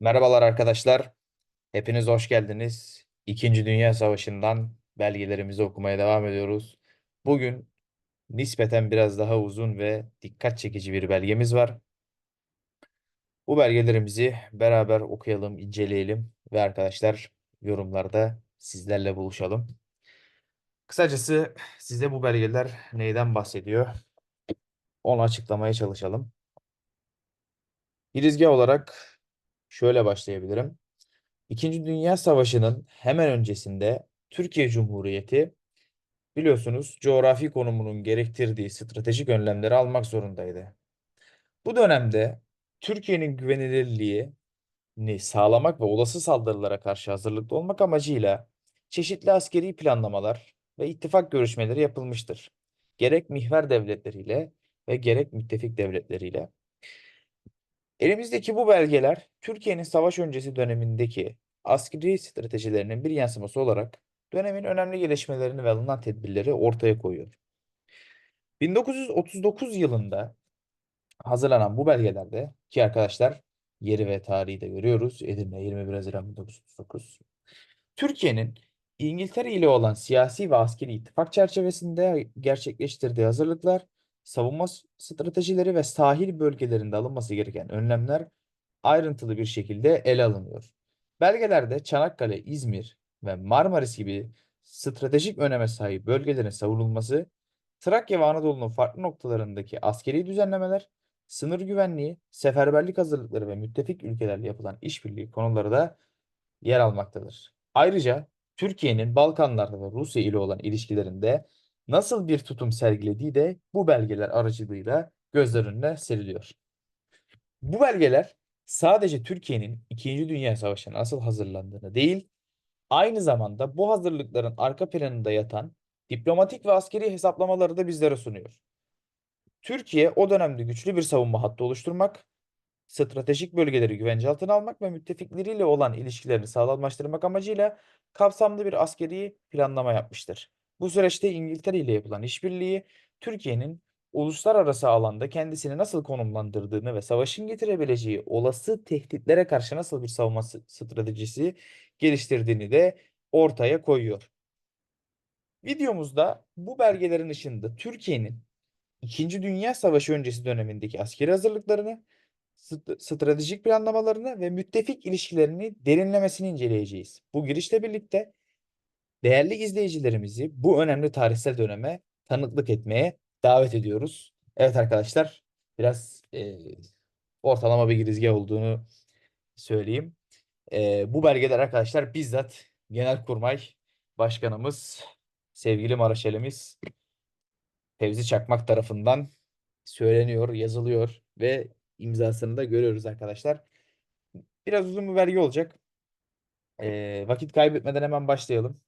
Merhabalar arkadaşlar. Hepiniz hoş geldiniz. İkinci Dünya Savaşı'ndan belgelerimizi okumaya devam ediyoruz. Bugün nispeten biraz daha uzun ve dikkat çekici bir belgemiz var. Bu belgelerimizi beraber okuyalım, inceleyelim ve arkadaşlar yorumlarda sizlerle buluşalım. Kısacası size bu belgeler neyden bahsediyor? Onu açıklamaya çalışalım. Girizgah olarak şöyle başlayabilirim. İkinci Dünya Savaşı'nın hemen öncesinde Türkiye Cumhuriyeti biliyorsunuz coğrafi konumunun gerektirdiği stratejik önlemleri almak zorundaydı. Bu dönemde Türkiye'nin güvenilirliğini sağlamak ve olası saldırılara karşı hazırlıklı olmak amacıyla çeşitli askeri planlamalar ve ittifak görüşmeleri yapılmıştır. Gerek mihver devletleriyle ve gerek müttefik devletleriyle. Elimizdeki bu belgeler Türkiye'nin savaş öncesi dönemindeki askeri stratejilerinin bir yansıması olarak dönemin önemli gelişmelerini ve alınan tedbirleri ortaya koyuyor. 1939 yılında hazırlanan bu belgelerde ki arkadaşlar yeri ve tarihi de görüyoruz. Edirne 21 Haziran 1939. Türkiye'nin İngiltere ile olan siyasi ve askeri ittifak çerçevesinde gerçekleştirdiği hazırlıklar, savunma stratejileri ve sahil bölgelerinde alınması gereken önlemler ayrıntılı bir şekilde ele alınıyor. Belgelerde Çanakkale, İzmir ve Marmaris gibi stratejik öneme sahip bölgelerin savunulması, Trakya ve Anadolu'nun farklı noktalarındaki askeri düzenlemeler, sınır güvenliği, seferberlik hazırlıkları ve müttefik ülkelerle yapılan işbirliği konuları da yer almaktadır. Ayrıca Türkiye'nin Balkanlarda ve Rusya ile olan ilişkilerinde nasıl bir tutum sergilediği de bu belgeler aracılığıyla gözler önüne seriliyor. Bu belgeler sadece Türkiye'nin İkinci Dünya Savaşı'na nasıl hazırlandığını değil, aynı zamanda bu hazırlıkların arka planında yatan diplomatik ve askeri hesaplamaları da bizlere sunuyor. Türkiye o dönemde güçlü bir savunma hattı oluşturmak, stratejik bölgeleri güvence altına almak ve müttefikleriyle olan ilişkilerini sağlamlaştırmak amacıyla kapsamlı bir askeri planlama yapmıştır. Bu süreçte İngiltere ile yapılan işbirliği Türkiye'nin uluslararası alanda kendisini nasıl konumlandırdığını ve savaşın getirebileceği olası tehditlere karşı nasıl bir savunma stratejisi geliştirdiğini de ortaya koyuyor. Videomuzda bu belgelerin ışığında Türkiye'nin İkinci Dünya Savaşı öncesi dönemindeki askeri hazırlıklarını, st- stratejik planlamalarını ve müttefik ilişkilerini derinlemesine inceleyeceğiz. Bu girişle birlikte değerli izleyicilerimizi bu önemli tarihsel döneme tanıklık etmeye davet ediyoruz. Evet arkadaşlar, biraz e, ortalama bir girizgah olduğunu söyleyeyim. E, bu belgeler arkadaşlar bizzat Genelkurmay Başkanımız, sevgili Maraşelimiz Fevzi Çakmak tarafından söyleniyor, yazılıyor ve imzasını da görüyoruz arkadaşlar. Biraz uzun bir vergi olacak. Ee, vakit kaybetmeden hemen başlayalım.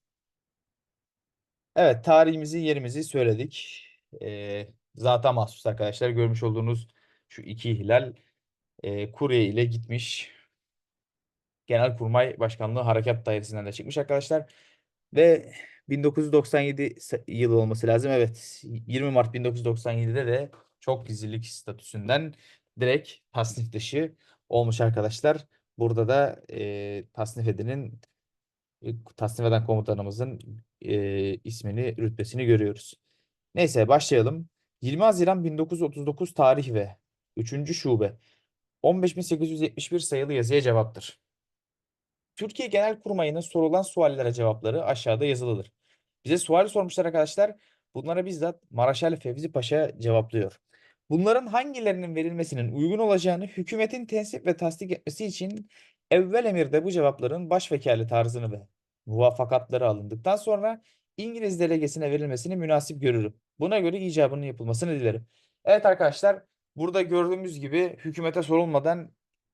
Evet, tarihimizi, yerimizi söyledik. Ee, zata mahsus arkadaşlar. Görmüş olduğunuz şu iki hilal e, kurye ile gitmiş. Genelkurmay Başkanlığı Harekat Dairesi'nden de çıkmış arkadaşlar. Ve 1997 se- yılı olması lazım. Evet, 20 Mart 1997'de de çok gizlilik statüsünden direkt tasnif dışı olmuş arkadaşlar. Burada da e, tasnif edenin e, tasnif eden komutanımızın e, ismini, rütbesini görüyoruz. Neyse başlayalım. 20 Haziran 1939 tarih ve 3. şube 15871 sayılı yazıya cevaptır. Türkiye Genelkurmayı'nın sorulan suallere cevapları aşağıda yazılıdır. Bize sual sormuşlar arkadaşlar. Bunlara bizzat Maraşal Fevzi Paşa cevaplıyor. Bunların hangilerinin verilmesinin uygun olacağını hükümetin tensip ve tasdik etmesi için evvel emirde bu cevapların başvekali tarzını ve muvafakatları alındıktan sonra İngiliz delegesine verilmesini münasip görürüm. Buna göre icabının yapılmasını dilerim. Evet arkadaşlar burada gördüğümüz gibi hükümete sorulmadan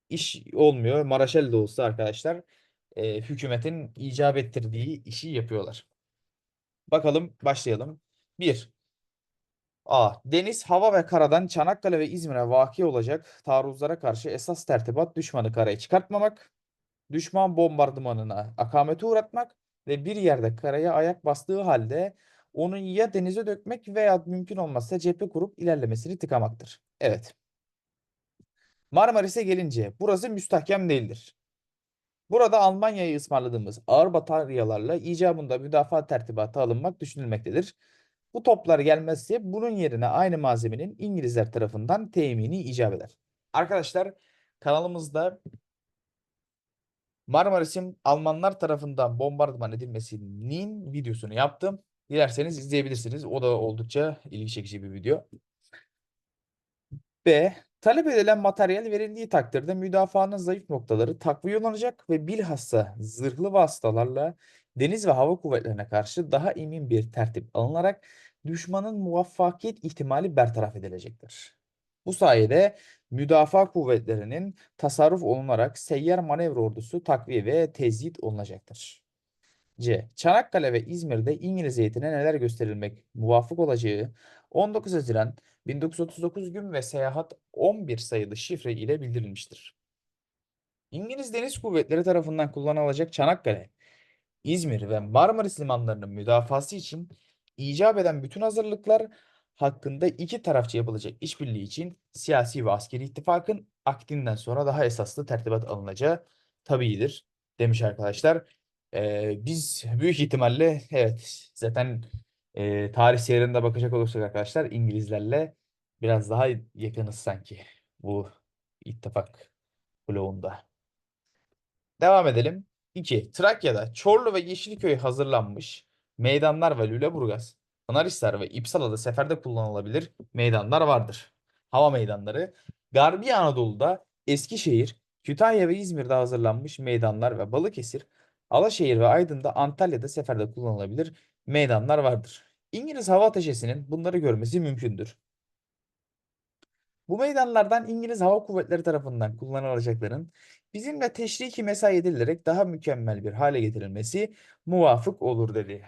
iş olmuyor. Maraşal de olsa arkadaşlar e, hükümetin icap ettirdiği işi yapıyorlar. Bakalım başlayalım. 1. A. Deniz, hava ve karadan Çanakkale ve İzmir'e vaki olacak taarruzlara karşı esas tertibat düşmanı karaya çıkartmamak, düşman bombardımanına akamete uğratmak ve bir yerde karaya ayak bastığı halde onu ya denize dökmek veya mümkün olmazsa cephe kurup ilerlemesini tıkamaktır. Evet. Marmaris'e gelince burası müstahkem değildir. Burada Almanya'ya ısmarladığımız ağır bataryalarla icabında müdafaa tertibatı alınmak düşünülmektedir. Bu toplar gelmezse bunun yerine aynı malzemenin İngilizler tarafından temini icap eder. Arkadaşlar kanalımızda Marmaris'in Almanlar tarafından bombardıman edilmesinin videosunu yaptım. Dilerseniz izleyebilirsiniz. O da oldukça ilgi çekici bir video. B. Talep edilen materyal verildiği takdirde müdafaanın zayıf noktaları takviye olunacak ve bilhassa zırhlı vasıtalarla deniz ve hava kuvvetlerine karşı daha emin bir tertip alınarak düşmanın muvaffakiyet ihtimali bertaraf edilecektir. Bu sayede müdafaa kuvvetlerinin tasarruf olunarak seyyar manevra ordusu takviye ve tezyiat olunacaktır. C. Çanakkale ve İzmir'de İngiliz heyetine neler gösterilmek muvafık olacağı 19 Haziran 1939 gün ve seyahat 11 sayılı şifre ile bildirilmiştir. İngiliz Deniz Kuvvetleri tarafından kullanılacak Çanakkale, İzmir ve Marmaris limanlarının müdafası için icap eden bütün hazırlıklar hakkında iki tarafça yapılacak işbirliği için siyasi ve askeri ittifakın akdinden sonra daha esaslı tertibat alınacağı tabiidir demiş arkadaşlar. Ee, biz büyük ihtimalle evet zaten e, tarih seyirinde bakacak olursak arkadaşlar İngilizlerle biraz daha yakınız sanki bu ittifak bloğunda. Devam edelim. 2. Trakya'da Çorlu ve Yeşilköy hazırlanmış meydanlar ve Lüleburgaz, Pınarhisar ve İpsala'da seferde kullanılabilir meydanlar vardır. Hava meydanları. Garbi Anadolu'da Eskişehir, Kütahya ve İzmir'de hazırlanmış meydanlar ve Balıkesir, Alaşehir ve Aydın'da Antalya'da seferde kullanılabilir meydanlar vardır. İngiliz hava ateşesinin bunları görmesi mümkündür. Bu meydanlardan İngiliz Hava Kuvvetleri tarafından kullanılacakların bizimle teşriki mesai edilerek daha mükemmel bir hale getirilmesi muvafık olur dedi.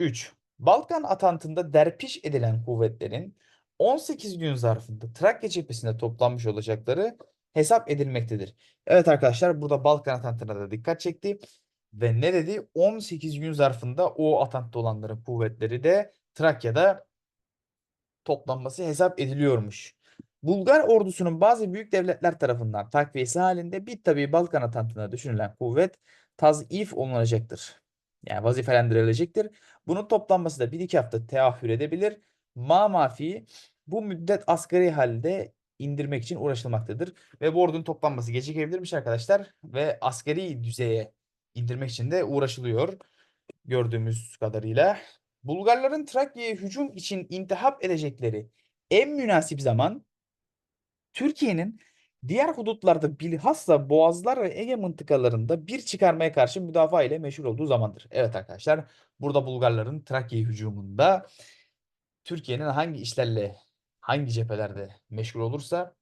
3. Balkan Atantı'nda derpiş edilen kuvvetlerin 18 gün zarfında Trakya cephesinde toplanmış olacakları hesap edilmektedir. Evet arkadaşlar burada Balkan Atantı'na da dikkat çekti. Ve ne dedi? 18 gün zarfında o Atantı'da olanların kuvvetleri de Trakya'da toplanması hesap ediliyormuş. Bulgar ordusunun bazı büyük devletler tarafından takviyesi halinde bir tabi Balkan Atantı'na düşünülen kuvvet tazif olunacaktır. Yani vazifelendirilecektir. Bunun toplanması da 1-2 hafta teahhür edebilir. Ma mafi bu müddet asgari halde indirmek için uğraşılmaktadır. Ve bu ordunun toplanması gecikebilirmiş arkadaşlar. Ve asgari düzeye indirmek için de uğraşılıyor. Gördüğümüz kadarıyla. Bulgarların Trakya'ya hücum için intihap edecekleri en münasip zaman Türkiye'nin diğer hudutlarda bilhassa Boğazlar ve Ege mıntıkalarında bir çıkarmaya karşı müdafaa ile meşhur olduğu zamandır. Evet arkadaşlar burada Bulgarların Trakya hücumunda Türkiye'nin hangi işlerle hangi cephelerde meşgul olursa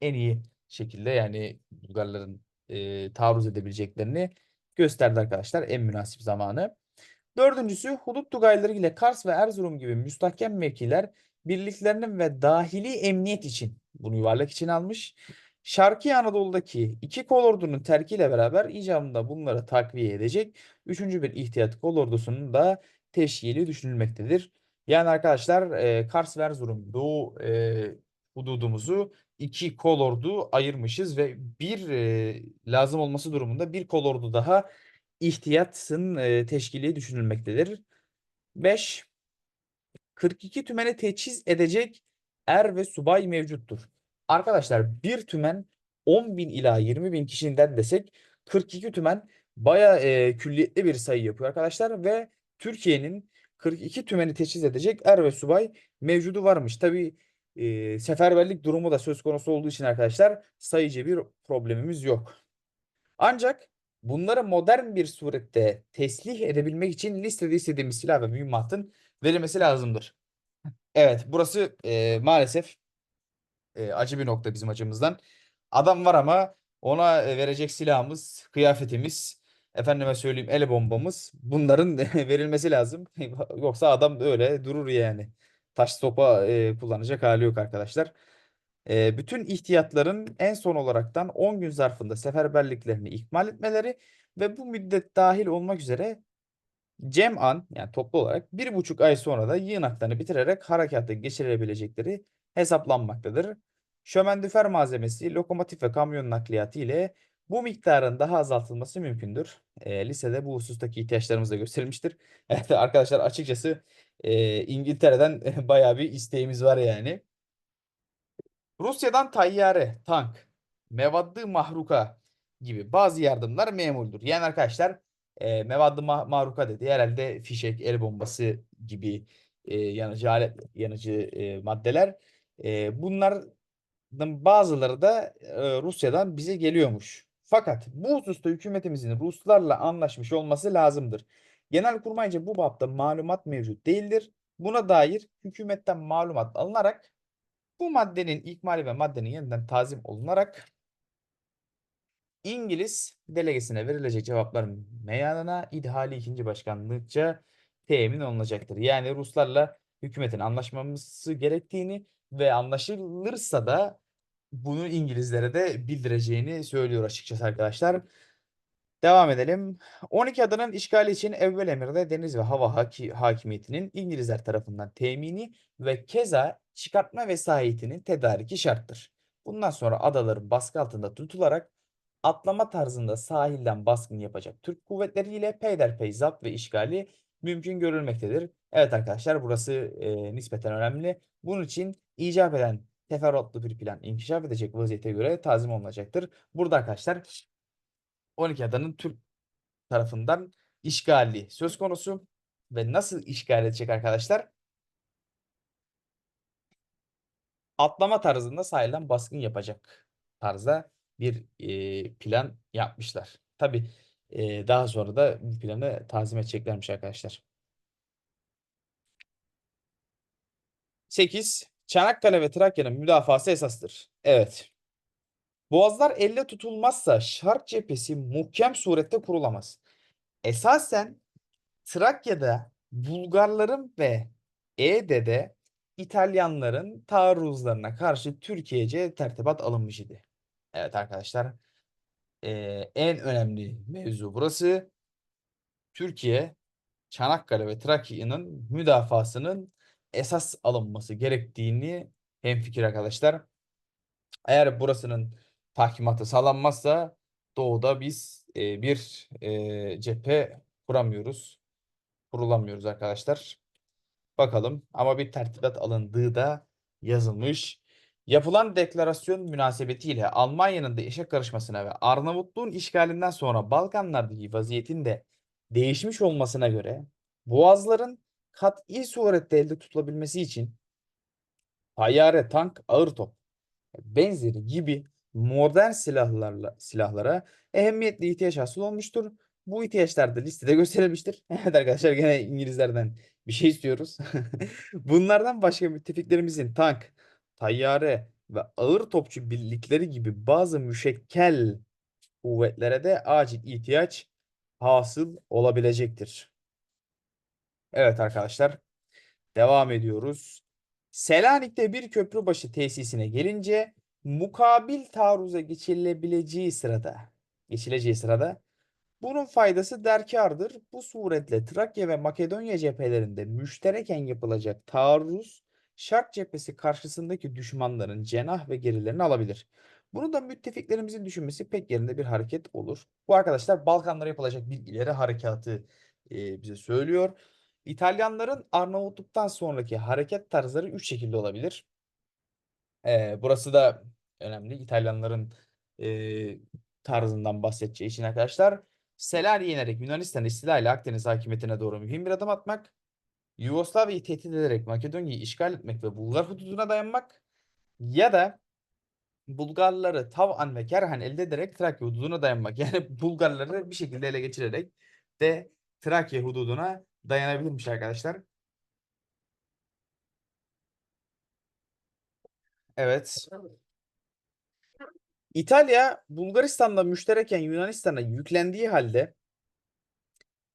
en iyi şekilde yani Bulgarların e, taarruz edebileceklerini gösterdi arkadaşlar en münasip zamanı. Dördüncüsü hudut tugayları ile Kars ve Erzurum gibi müstahkem mevkiler birliklerinin ve dahili emniyet için bunu yuvarlak için almış. Şarkı Anadolu'daki iki kolordunun terkiyle beraber icabında bunları takviye edecek üçüncü bir ihtiyat kolordusunun da teşkili düşünülmektedir. Yani arkadaşlar e, Kars Erzurum Doğu e, hududumuzu iki kolordu ayırmışız ve bir e, lazım olması durumunda bir kolordu daha ihtiyatın e, teşkili düşünülmektedir. 5. 42 tümeni teçhiz edecek er ve subay mevcuttur. Arkadaşlar bir tümen 10 bin ila 20 bin kişiden desek 42 tümen baya e, külliyetli bir sayı yapıyor arkadaşlar ve Türkiye'nin 42 tümeni teçhiz edecek er ve subay mevcudu varmış. Tabi e, seferberlik durumu da söz konusu olduğu için arkadaşlar sayıcı bir problemimiz yok. Ancak bunları modern bir surette teslih edebilmek için listede istediğimiz silah ve mühimmatın verilmesi lazımdır. Evet burası e, maalesef e, acı bir nokta bizim açımızdan. Adam var ama ona verecek silahımız, kıyafetimiz, efendime söyleyeyim el bombamız bunların verilmesi lazım. Yoksa adam öyle durur yani. Taş sopa e, kullanacak hali yok arkadaşlar. E, bütün ihtiyatların en son olaraktan 10 gün zarfında seferberliklerini ikmal etmeleri ve bu müddet dahil olmak üzere cem'an yani toplu olarak bir buçuk ay sonra da yığınaklarını bitirerek harekata geçirebilecekleri hesaplanmaktadır. şömendüfer malzemesi, lokomotif ve kamyon nakliyatı ile bu miktarın daha azaltılması mümkündür. E, lisede bu husustaki ihtiyaçlarımız da gösterilmiştir. Evet arkadaşlar açıkçası e, İngiltere'den bayağı bir isteğimiz var yani. Rusya'dan tayyare, tank, mevaddı mahruka gibi bazı yardımlar memuldur. Yani arkadaşlar e, mevaddı ma- mahruka dedi. Herhalde fişek, el bombası gibi e, yanıcı alet, yanıcı e, maddeler. E, bunlardan bazıları da e, Rusya'dan bize geliyormuş. Fakat bu hususta hükümetimizin Ruslarla anlaşmış olması lazımdır. Genelkurmayca bu bapta malumat mevcut değildir. Buna dair hükümetten malumat alınarak bu maddenin ikmali ve maddenin yeniden tazim olunarak İngiliz delegesine verilecek cevapların meyanına idhali ikinci başkanlıkça temin olunacaktır. Yani Ruslarla hükümetin anlaşmaması gerektiğini ve anlaşılırsa da bunu İngilizlere de bildireceğini söylüyor açıkçası arkadaşlar. Devam edelim. 12 adanın işgali için evvel emirde deniz ve hava haki, hakimiyetinin İngilizler tarafından temini ve keza çıkartma vesayetinin tedariki şarttır. Bundan sonra adaların baskı altında tutularak atlama tarzında sahilden baskın yapacak Türk kuvvetleriyle peyderpey zapt ve işgali mümkün görülmektedir. Evet arkadaşlar burası e, nispeten önemli. Bunun için icap eden teferruatlı bir plan inkişaf edecek vaziyete göre tazim olunacaktır. Burada arkadaşlar 12 adanın Türk tarafından işgali söz konusu ve nasıl işgal edecek arkadaşlar? Atlama tarzında sahilden baskın yapacak tarzda bir e, plan yapmışlar. Tabi e, daha sonra da bu planı tazim edeceklermiş arkadaşlar. 8. Çanakkale ve Trakya'nın müdafası esastır. Evet. Boğazlar elle tutulmazsa Şark cephesi muhkem surette kurulamaz. Esasen Trakya'da Bulgarların ve Ege'de İtalyanların taarruzlarına karşı Türkiye'ce tertibat alınmış idi. Evet arkadaşlar eee, en önemli mevzu burası. Türkiye Çanakkale ve Trakya'nın müdafasının esas alınması gerektiğini hemfikir arkadaşlar. Eğer burasının tahkimatı sağlanmazsa doğuda biz e, bir e, cephe kuramıyoruz. Kurulamıyoruz arkadaşlar. Bakalım ama bir tertibat alındığı da yazılmış. Yapılan deklarasyon münasebetiyle Almanya'nın da işe karışmasına ve Arnavutluğun işgalinden sonra Balkanlardaki vaziyetin de değişmiş olmasına göre Boğazların kat'i surette elde tutulabilmesi için tayyare, tank, ağır top benzeri gibi modern silahlarla silahlara ehemmiyetli ihtiyaç hasıl olmuştur. Bu ihtiyaçlar da listede gösterilmiştir. Evet arkadaşlar gene İngilizlerden bir şey istiyoruz. Bunlardan başka müttefiklerimizin tank, tayyare ve ağır topçu birlikleri gibi bazı müşekkel kuvvetlere de acil ihtiyaç hasıl olabilecektir. Evet arkadaşlar devam ediyoruz. Selanik'te bir köprübaşı tesisine gelince mukabil taarruza geçilebileceği sırada geçileceği sırada bunun faydası derkardır. Bu suretle Trakya ve Makedonya cephelerinde müştereken yapılacak taarruz Şark cephesi karşısındaki düşmanların cenah ve gerilerini alabilir. Bunu da müttefiklerimizin düşünmesi pek yerinde bir hareket olur. Bu arkadaşlar Balkanlara yapılacak bir ileri harekatı e, bize söylüyor. İtalyanların Arnavutluk'tan sonraki hareket tarzları üç şekilde olabilir. Ee, burası da önemli. İtalyanların e, tarzından bahsedeceği için arkadaşlar. Selanik'i yenerek Yunanistan istila ile Akdeniz hakimiyetine doğru mühim bir adım atmak. Yugoslavya'yı tehdit ederek Makedonya'yı işgal etmek ve Bulgar hududuna dayanmak. Ya da Bulgarları Tav'an ve Kerhan elde ederek Trakya hududuna dayanmak. Yani Bulgarları bir şekilde ele geçirerek de Trakya hududuna dayanabilirmiş arkadaşlar. Evet. İtalya Bulgaristan'la müştereken Yunanistan'a yüklendiği halde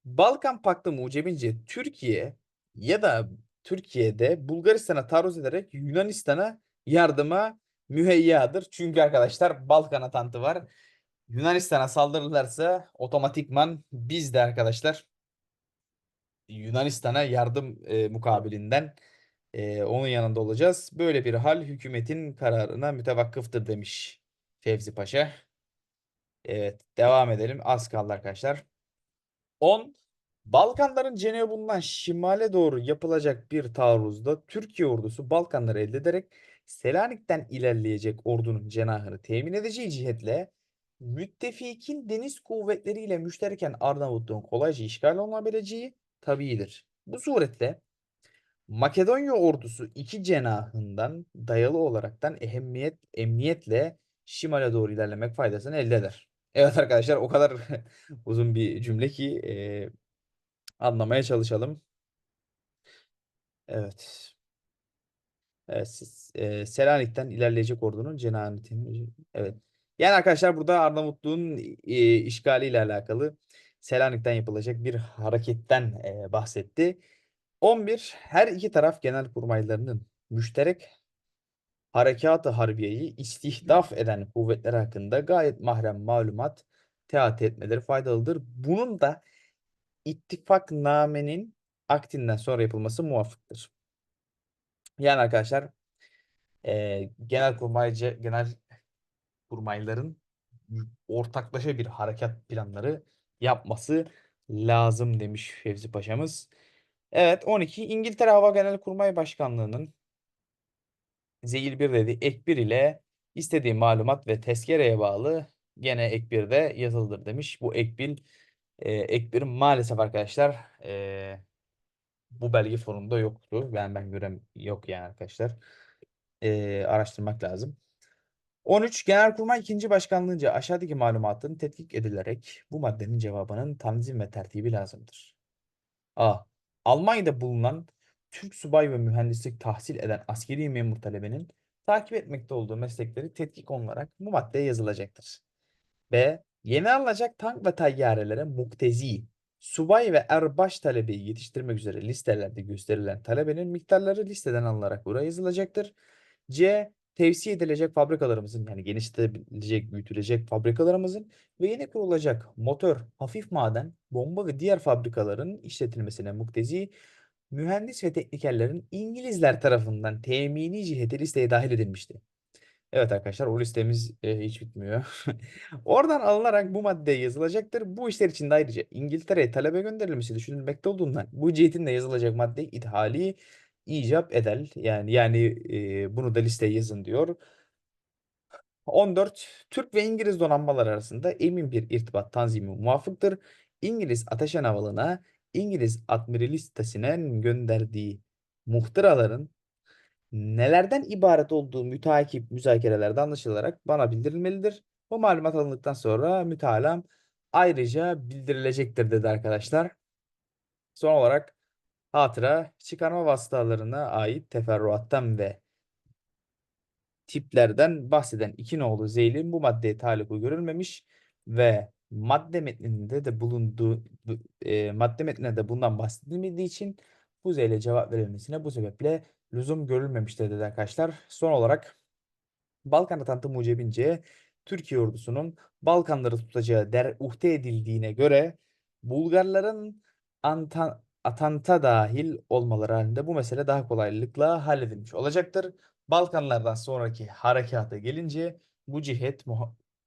Balkan Paktı mucebince Türkiye ya da Türkiye'de Bulgaristan'a taarruz ederek Yunanistan'a yardıma müheyyadır. Çünkü arkadaşlar Balkan atantı var. Yunanistan'a saldırırlarsa otomatikman biz de arkadaşlar Yunanistan'a yardım e, mukabilinden Ee, onun yanında olacağız. Böyle bir hal hükümetin kararına mütevakkıftır demiş Fevzi Paşa. Evet, devam edelim. Az kaldı arkadaşlar. 10. Balkanların cenubundan şimale doğru yapılacak bir taarruzda Türkiye ordusu Balkanları elde ederek Selanik'ten ilerleyecek ordunun cenahını temin edeceği cihetle müttefikin deniz kuvvetleriyle müştereken Arnavutluğun kolayca işgal olunabileceği tabiidir. Bu suretle Makedonya ordusu iki cenahından dayalı olaraktan ehemmiyet, emniyetle şimale doğru ilerlemek faydasını elde eder. Evet arkadaşlar o kadar uzun bir cümle ki e, anlamaya çalışalım. Evet. Evet, siz, e, Selanik'ten ilerleyecek ordunun cenahını Evet. Yani arkadaşlar burada Arnavutluğun e, işgaliyle alakalı Selanik'ten yapılacak bir hareketten e, bahsetti. 11. Her iki taraf genelkurmaylarının müşterek harekat-ı harbiyeyi istihdaf eden kuvvetler hakkında gayet mahrem malumat teati etmeleri faydalıdır. Bunun da ittifaknamenin aktinden sonra yapılması muvaffıktır. Yani arkadaşlar e, genelkurmaycı genel kurmayların ortaklaşa bir harekat planları yapması lazım demiş Fevzi Paşa'mız. Evet 12 İngiltere Hava Genelkurmay Başkanlığı'nın Zeyil 1 dedi ek 1 ile istediği malumat ve tezkereye bağlı gene ek 1'de yazılıdır demiş. Bu ek 1 e, ek 1 maalesef arkadaşlar e, bu belge fonunda yoktu. Ben ben görem yok yani arkadaşlar. E, araştırmak lazım. 13 Genelkurmay 2. Başkanlığınca aşağıdaki malumatın tetkik edilerek bu maddenin cevabının tanzim ve tertibi lazımdır. A. Almanya'da bulunan Türk subay ve mühendislik tahsil eden askeri memur talebenin takip etmekte olduğu meslekleri tetkik olarak bu maddeye yazılacaktır. B. Yeni alınacak tank ve tayyarelere muktezi, subay ve erbaş talebeyi yetiştirmek üzere listelerde gösterilen talebenin miktarları listeden alınarak buraya yazılacaktır. C. Tevsiye edilecek fabrikalarımızın yani genişletilecek, büyütülecek fabrikalarımızın ve yeni kurulacak motor, hafif maden, bomba ve diğer fabrikaların işletilmesine muktezi mühendis ve teknikerlerin İngilizler tarafından temini ciheti listeye dahil edilmişti. Evet arkadaşlar o listemiz e, hiç bitmiyor. Oradan alınarak bu maddeye yazılacaktır. Bu işler için de ayrıca İngiltere'ye talebe gönderilmesi düşünülmekte olduğundan bu cihetin de yazılacak madde ithali icap eder. Yani yani e, bunu da listeye yazın diyor. 14. Türk ve İngiliz donanmalar arasında emin bir irtibat tanzimi muvafıktır. İngiliz Ateşen Havalı'na İngiliz Admirali sitesine gönderdiği muhtıraların nelerden ibaret olduğu müteakip müzakerelerde anlaşılarak bana bildirilmelidir. Bu malumat alındıktan sonra mütalam ayrıca bildirilecektir dedi arkadaşlar. Son olarak hatıra çıkarma vasıtalarına ait teferruattan ve tiplerden bahseden iki nolu zeylin bu maddeye taallukü görülmemiş ve madde metninde de bulunduğu e, madde metninde de bundan bahsedilmediği için bu zeyle cevap verilmesine bu sebeple lüzum görülmemiştir dedi arkadaşlar. Son olarak Balkan Atantı mucebince Türkiye ordusunun Balkanları tutacağı der uhde edildiğine göre Bulgarların Antan Atanta dahil olmaları halinde bu mesele daha kolaylıkla halledilmiş olacaktır. Balkanlardan sonraki harekata gelince bu cihet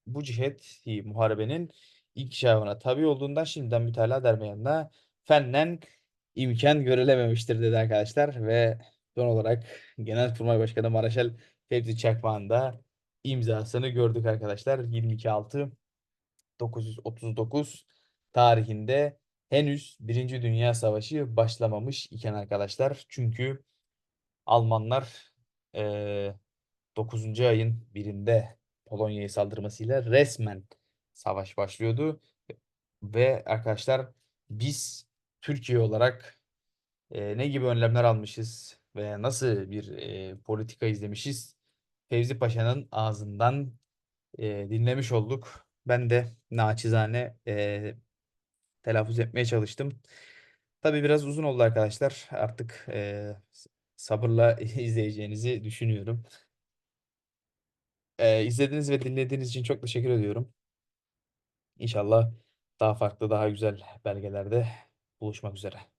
bu cihet muharebenin inkişafına tabi olduğundan şimdiden mütalaa dermeyanına fennen imkan görülememiştir dedi arkadaşlar ve son olarak Genelkurmay Başkanı Maraşal Fevzi Çakmak'ın imzasını gördük arkadaşlar. 22.6 939 tarihinde henüz Birinci Dünya Savaşı başlamamış iken arkadaşlar. Çünkü Almanlar e, 9. ayın birinde Polonya'ya saldırmasıyla resmen savaş başlıyordu. Ve arkadaşlar biz Türkiye olarak e, ne gibi önlemler almışız ve nasıl bir e, politika izlemişiz Fevzi Paşa'nın ağzından e, dinlemiş olduk. Ben de naçizane e, telaffuz etmeye çalıştım. Tabii biraz uzun oldu arkadaşlar. Artık e, sabırla izleyeceğinizi düşünüyorum. E, izlediğiniz ve dinlediğiniz için çok teşekkür ediyorum. İnşallah daha farklı, daha güzel belgelerde buluşmak üzere.